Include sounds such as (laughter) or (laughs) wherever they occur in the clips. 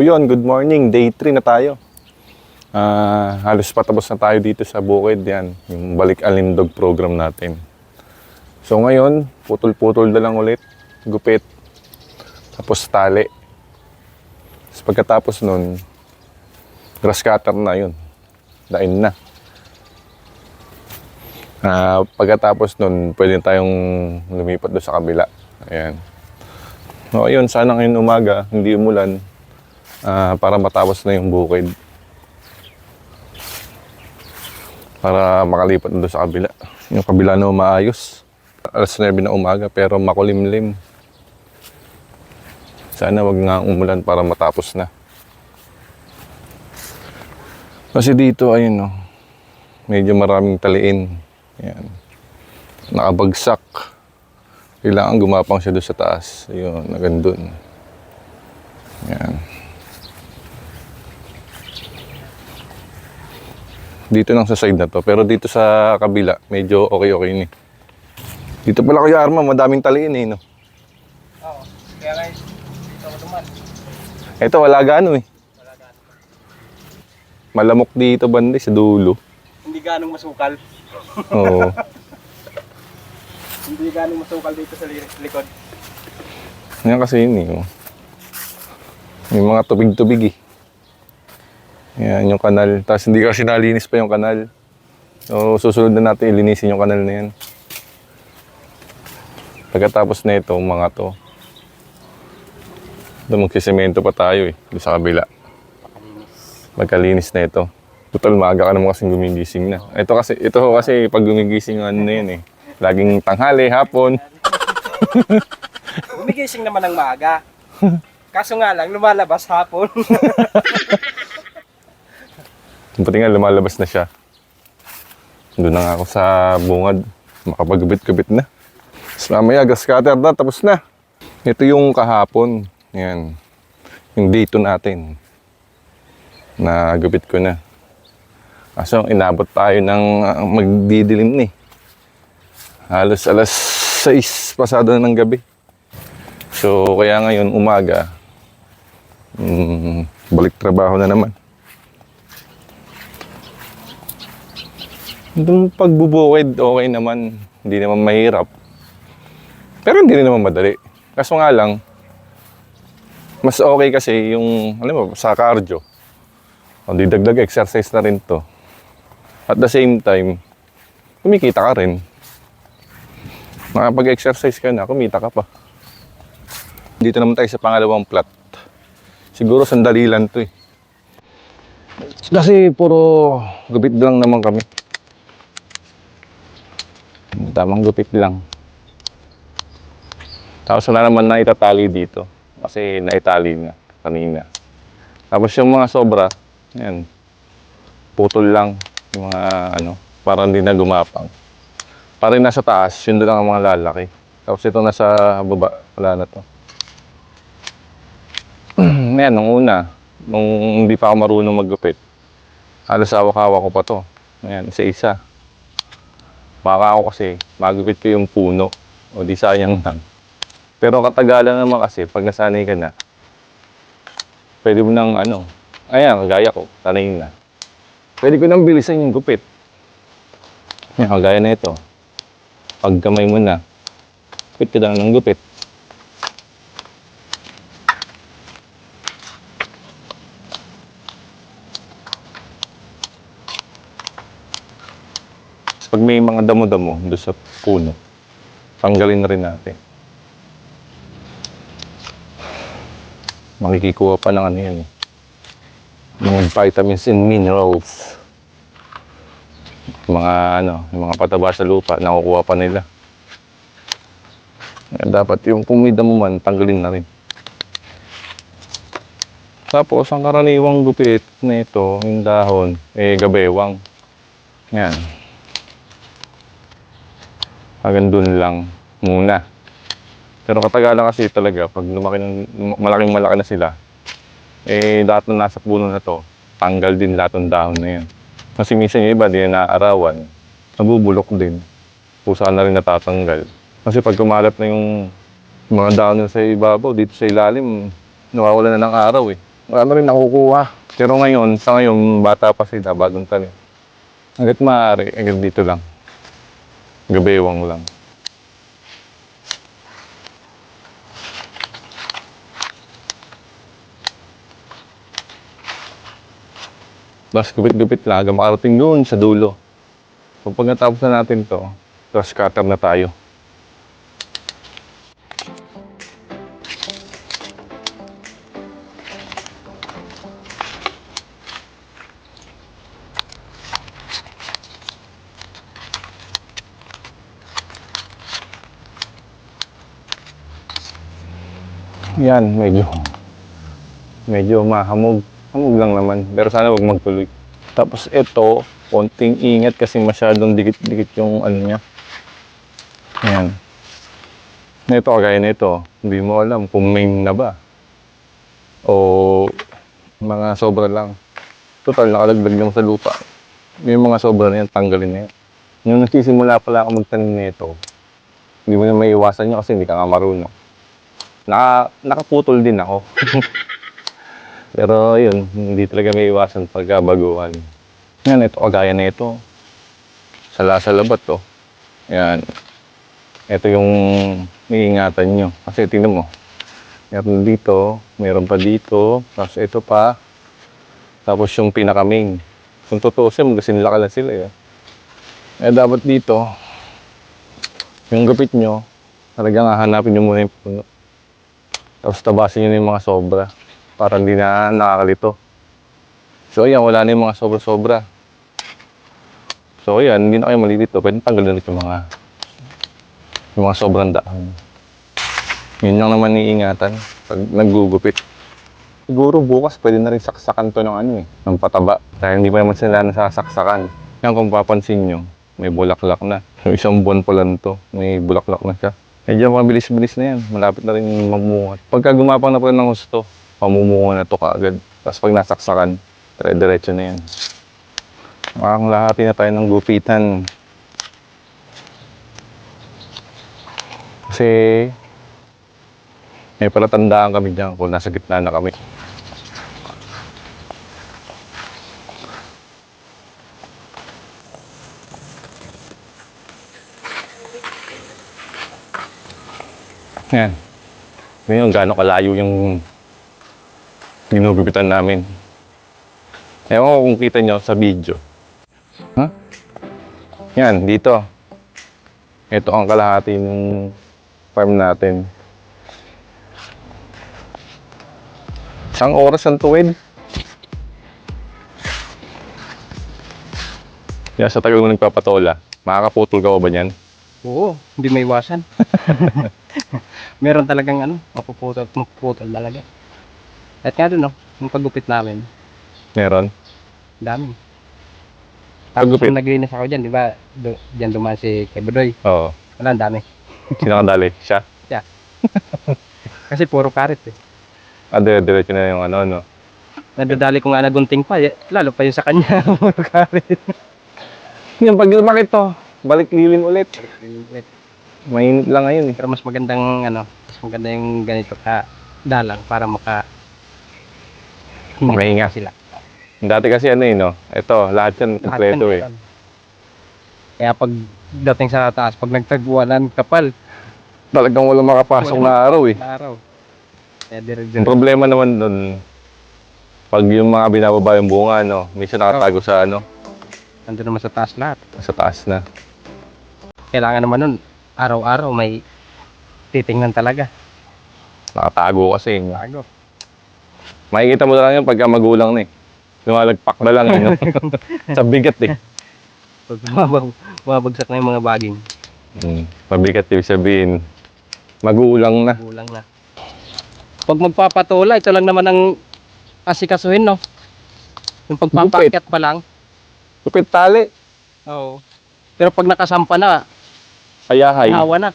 So yun, good morning. Day 3 na tayo. Ah, halos patapos na tayo dito sa bukid. Yan, yung balik alindog program natin. So ngayon, putol-putol na lang ulit. Gupit. Tapos tali. Tapos pagkatapos nun, grass cutter na yun. Dain na. Ah, pagkatapos nun, pwede tayong lumipat doon sa kabila. Ayan. O ayun, sana ngayon umaga, hindi umulan, ah, para matapos na yung bukid. Para makalipat na doon sa kabila. Yung kabila na maayos. Alas 9 na umaga, pero makulimlim. Sana wag nga umulan para matapos na. Kasi dito, ayun no, medyo maraming taliin. Yan. Nakabagsak. Kailangan gumapang siya doon sa taas. Ayun, nagandun. Yan. Dito lang sa side na to. Pero dito sa kabila, medyo okay-okay ni. Dito pala Kuya Arma, madaming taliin eh, no? Oo. Kaya nga, dito ako duman. Ito, wala gaano eh. Malamok dito banda sa dulo. Hindi ganong masukal. Oo. (laughs) Hindi ganong masukal dito sa li- likod. Yan kasi yun eh. oh. May mga tubig-tubig eh. Yan yung kanal. Tapos hindi kasi nalinis pa yung kanal. So susunod na natin ilinisin yung kanal na yan. Pagkatapos na ito, mga to. Doon magsisemento pa tayo eh. Doon sa kabila. Magkalinis na ito. Total, maaga ka naman kasing gumigising na. Ito kasi, ito kasi pag gumigising ano na yun eh. Laging tanghali, hapon. (laughs) Gumigising naman ng maaga. Kaso nga lang, lumalabas hapon. (laughs) Buti nga lumalabas na siya. Doon na nga ako sa bungad. Makapagubit-gubit na. Tapos mamaya, gas na, tapos na. Ito yung kahapon. Yan. Yung date natin. Nagupit ko na. Kaso inabot tayo ng ah, magdidilim ni. Halos alas 6 pasado na ng gabi. So kaya ngayon umaga, mm, balik trabaho na naman. Yung pagbubukid, okay naman. Hindi naman mahirap. Pero hindi rin naman madali. Kaso nga lang, mas okay kasi yung, alam mo, sa cardio. O di dagdag exercise na rin to. At the same time, kumikita ka rin. Makapag-exercise ka na, kumita ka pa. Dito naman tayo sa pangalawang plot. Siguro sandali lang to eh. Kasi puro gupit lang naman kami. Tamang gupit lang. Tapos wala naman na itatali dito. Kasi naitali na kanina. Tapos yung mga sobra, yan, putol lang. Yung mga ano, para hindi na gumapang. Para nasa taas, yun doon ang mga lalaki. Tapos ito nasa baba, wala na to. (clears throat) Yan, nung una, nung hindi pa ako marunong maggupit, halos hawak-hawak ko pa to. Ayan, isa-isa. Baka ako kasi, magupit ko yung puno. O di sayang lang. Pero katagalan naman kasi, pag nasanay ka na, pwede mo nang ano, ayan, kagaya ko, sanay na. Pwede ko nang bilisan yung gupit. Yan, kagaya na ito. Pag kamay mo na, gupit ka lang ng gupit. Pag may mga damo-damo doon sa puno, tanggalin na rin natin. Makikikuha pa ng ano yan eh. Mga vitamins and minerals. Mga ano, mga pataba sa lupa, nakukuha pa nila. Dapat yung pumida mo man, tanggalin na rin. Tapos, ang karaniwang gupit na ito, yung dahon, eh, gabewang. Yan. Hanggang dun lang muna. Pero katagalan kasi talaga, pag lumaki ng, malaking malaki na sila, eh lahat na nasa puno na to, tanggal din lahat ng dahon na yan. Kasi minsan yung iba, di na naarawan, nabubulok din. Pusa na rin natatanggal. Kasi pag kumalat na yung mga dahon na sa ibabaw, dito sa ilalim, nawawala na ng araw eh. wala na rin nakukuha. Pero ngayon, sa ngayon, bata pa sila, bagong tanim. Hanggat maaari, hanggang dito lang. Gabewang lang. Tapos gupit-gupit lang hanggang makarating doon sa dulo. Pag natapos na natin to, tapos cutter na tayo. Yan, medyo medyo mahamog. Hamog lang naman. Pero sana wag magtuloy. Tapos ito, konting ingat kasi masyadong dikit-dikit yung ano niya. Yan. Ito, kagaya nito, hindi mo alam kung main na ba. O mga sobra lang. Total, nakalaglag lang sa lupa. Yung mga sobra na yan, tanggalin na yan. Yung nagsisimula pala ako magtanim nito, hindi mo na may iwasan yun kasi hindi ka nga marunong. Naka, nakaputol din ako. (laughs) Pero yun, hindi talaga may iwasan pagka baguhan. Yan, ito, kagaya na ito. Sala sa labat to. Yan. Ito yung iingatan nyo. Kasi tingnan mo. Meron dito, meron pa dito, tapos ito pa. Tapos yung pinaka-main. Kung tutusin, magasinla ka lang sila eh. Eh dapat dito, yung gupit nyo, talagang hahanapin nyo muna yung. Tapos tabasin nyo na yung mga sobra para hindi na nakakalito. So ayan, wala na yung mga sobra-sobra. So ayan, hindi na kayo malilito. Pwede tanggalin rin yung mga yung mga sobrang daan. Yun lang naman iingatan pag naggugupit. Siguro bukas pwede na rin saksakan to ng ano eh, ng pataba. Dahil hindi pa naman sila nasasaksakan. Yan kung papansin nyo, may bulaklak na. So (laughs) isang buwan pa lang to, may bulaklak na siya. Medyo mabilis-bilis na yan. Malapit na rin mamungat. Pagka gumapang na po ng gusto, pamumunga na to kaagad. Tapos pag nasaksakan, dire-diretso na yan. Makang lahati na tayo ng gupitan. Kasi may palatandaan kami dyan kung nasa gitna na kami. Yan. Ngayon, gaano kalayo yung ginugupitan namin. Ewan ko kung kita nyo sa video. Ha? Yan, dito. Ito ang kalahati ng farm natin. Isang oras ang tuwid. Kaya sa tagal mo nagpapatola, makakaputol ka ba niyan? Oo, hindi may iwasan. (laughs) Meron talagang ano, mapuputol, at mapuputol talaga. At nga doon, no, yung paggupit namin, Meron? dami. Tapos Paggupit? naglinis ako dyan, di ba, do, dyan dumaan si Kebodoy. Oo. Wala, ang dami. Sino kadali? Siya? Kasi puro karit eh. Ah, dire-diretso na yung ano, no? Nadadali ko nga nagunting pa, eh, lalo pa yung sa kanya, (laughs) puro karit. Yung pag lumaki to, balik lilim ulit. Mainit lang ngayon eh. Pero mas magandang ano, mas maganda yung ganito ka dalang para maka Makahinga. sila. Dati kasi ano eh, no? Ito, lahat yan kompleto yan eh. meron. Kaya pag dating sa taas, pag nagtagbuanan kapal, Talagang walang makapasok Wala. na araw eh. na araw. Kaya dire Yung problema naman nun, pag yung mga binababa yung bunga, no? Minsan nakatago sa ano, nandun naman sa taas lahat. sa taas na. Kailangan naman nun, araw-araw may titingnan talaga. Nakatago kasi. no? Bago. Makikita mo na lang yun pagka magulang na eh. Lumalagpak na lang, ano? (laughs) sa bigat eh. Pag bumabagsak na yung mga baging, Hmm. Mabigat ibig sabihin, magulang na. kulang na. Pag magpapatula, ito lang naman ang asikasuhin, no? Yung pagpapakyat pa lang. Lupit tali. Oo. Pero pag nakasampa na, Ayahay. hawa na.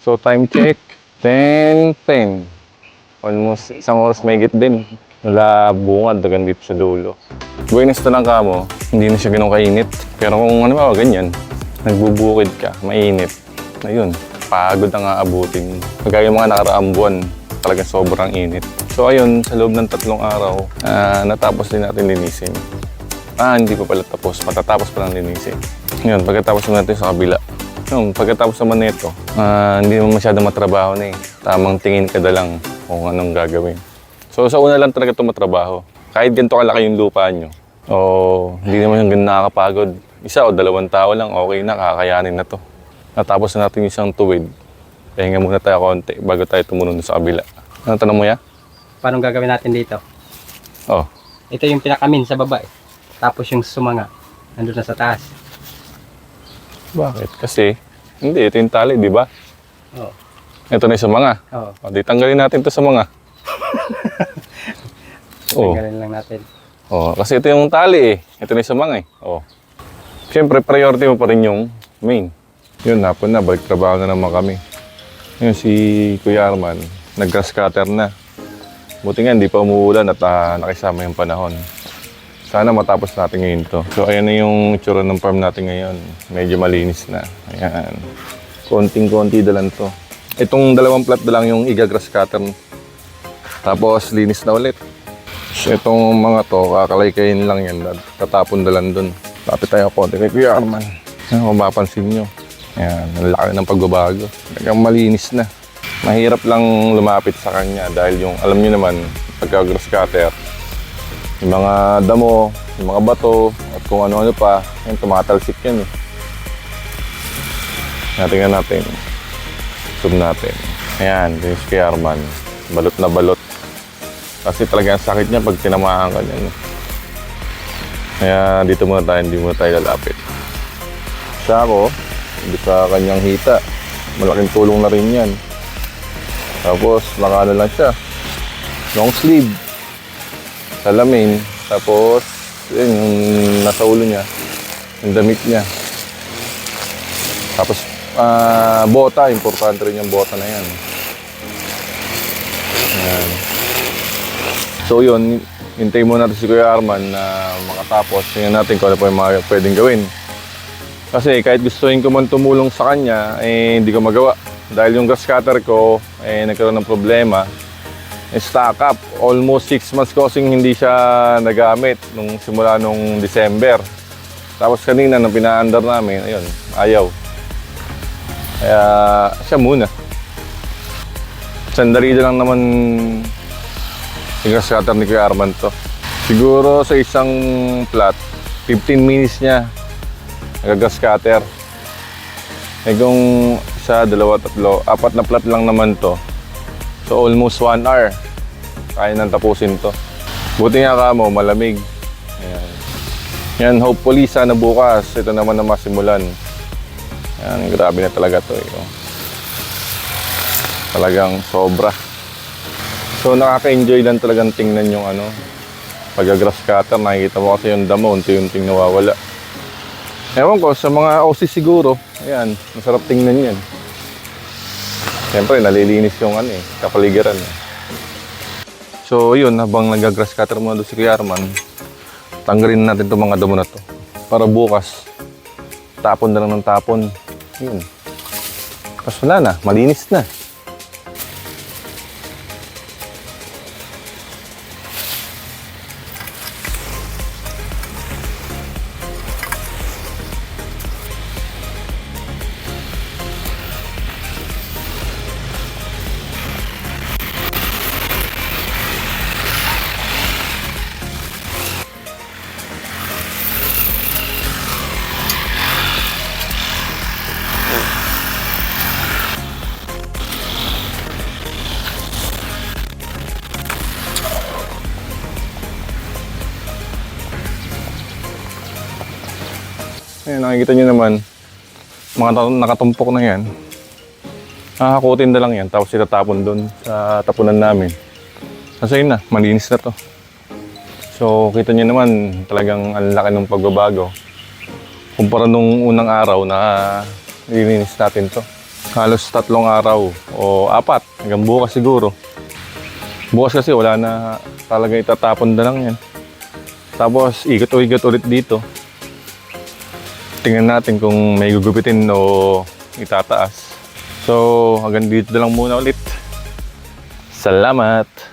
So time check, 10, 10. Almost isang oras may din. Wala bungad hanggang dito sa dulo. Buenas to ng kamo, hindi na siya ganun kainit. Pero kung ano ba, ganyan, nagbubukid ka, mainit. Ayun, pagod ang aabutin. Kagaya yung mga nakaraang buwan, talagang sobrang init. So ayun, sa loob ng tatlong araw, ah, natapos din natin linisin. Ah, hindi pa pala tapos. Patatapos pa lang linisin. Ngayon, pagkatapos natin sa kabila. Yung pagkatapos naman nito, ah, hindi naman masyado matrabaho na eh. Tamang tingin ka na lang kung anong gagawin. So sa una lang talaga ito matrabaho. Kahit ganito kalaki yung lupa nyo, o hindi naman yung ganun nakakapagod. Isa o dalawang tao lang, okay na, kakayanin na to. Natapos na natin yung isang tuwid. Pahinga muna tayo konti bago tayo tumunod sa kabila. Ano tanong mo ya? Paano gagawin natin dito? Oh, Ito yung pinakamin sa baba eh. Tapos yung sumanga, nandun na sa taas. Bakit? Kasi, hindi, ito yung tali, di ba? Oo. Ito na yung sa mga. Oo. O, di tanggalin natin to sa mga. (laughs) Oo. Tanggalin lang natin. Oh, kasi ito yung tali eh. Ito na yung sa mga eh. Oh. Siyempre, priority mo pa rin yung main. Yun, hapon na, balik trabaho na naman kami. Yun, si Kuya Arman, nag-grass cutter na. Buti nga, hindi pa umuulan at ah, nakisama yung panahon. Sana matapos natin ngayon to. So, ayan na yung itsura ng farm natin ngayon. Medyo malinis na. Ayan. Konting-konti da lang to. Itong dalawang plat na lang yung iga-grass cutter. Tapos, linis na ulit. So, itong mga to, kakalay-kayin lang yan. at Tatapon na lang dun. Lapit tayo konti kay Kuya Arman. Kung mapansin nyo. Ayan, ang laki ng pagbabago. Talagang malinis na. Mahirap lang lumapit sa kanya dahil yung, alam nyo naman, pagka grass cutter, yung mga damo, yung mga bato, at kung ano-ano pa, yan, tumatalsik yan eh. Natingnan natin. Zoom natin. Ayan, din si Arman. Balot na balot. Kasi talagang sakit niya pag tinamaan ka niyan. Kaya dito muna tayo, hindi muna tayo lalapit. Siya ako, hindi sa kanyang hita. Malaking tulong na rin yan. Tapos, naka ano lang siya. Long sleeve. Salamin. Tapos, yun, yung nasa ulo niya. Yung damit niya. Tapos, ah, bota. Importante rin yung bota na yan. Ayan. So yun, hintayin muna natin si Kuya Arman na makatapos. Tingnan natin kung ano pa yung mga pwedeng gawin. Kasi kahit gustuin ko man tumulong sa kanya, eh hindi ko magawa. Dahil yung grass cutter ko, eh nagkaroon ng problema. Stock up. Almost 6 months causing hindi siya nagamit nung simula nung December. Tapos kanina nung pinaandar namin, ayun, ayaw. Kaya siya muna. Sandali lang naman yung grass cutter ni Kuya Arman to. Siguro sa isang plat, 15 minutes niya nag-grass cutter. Eh kung isa, dalawa, tatlo, apat na plat lang naman to. So almost 1 hour. Kaya nang tapusin to. Buti nga ka mo, malamig. Ayan. Yan, hopefully sana bukas, ito naman na masimulan. Yan, grabe na talaga to. Eh. oh. Talagang sobra. So nakaka-enjoy lang talagang tingnan yung ano, pag-grass cutter, nakikita mo kasi yung damo, unti-unting nawawala. Ewan ko, sa mga OC siguro, ayan, masarap tingnan yan. Siyempre, nalilinis yung ano eh, kapaligiran. Eh. So yun, habang nag-grass cutter muna doon si Kuya Arman, tanggalin natin itong mga damo na to. Para bukas, tapon na lang ng tapon. Yun. Tapos wala na, malinis na. Ayan, nakikita nyo naman, mga nakatumpok na yan. Nakakutin na lang yan, tapos itatapon doon sa tapunan namin. Kasi yun na, malinis na to. So, kita nyo naman, talagang ang laki ng pagbabago. Kumpara nung unang araw na nilinis natin to. Halos tatlong araw o apat, hanggang bukas siguro. Bukas kasi wala na talaga itatapon na lang yan. Tapos, ikot-ikot ulit dito tingnan natin kung may gugupitin o itataas. So, hanggang dito na lang muna ulit. Salamat!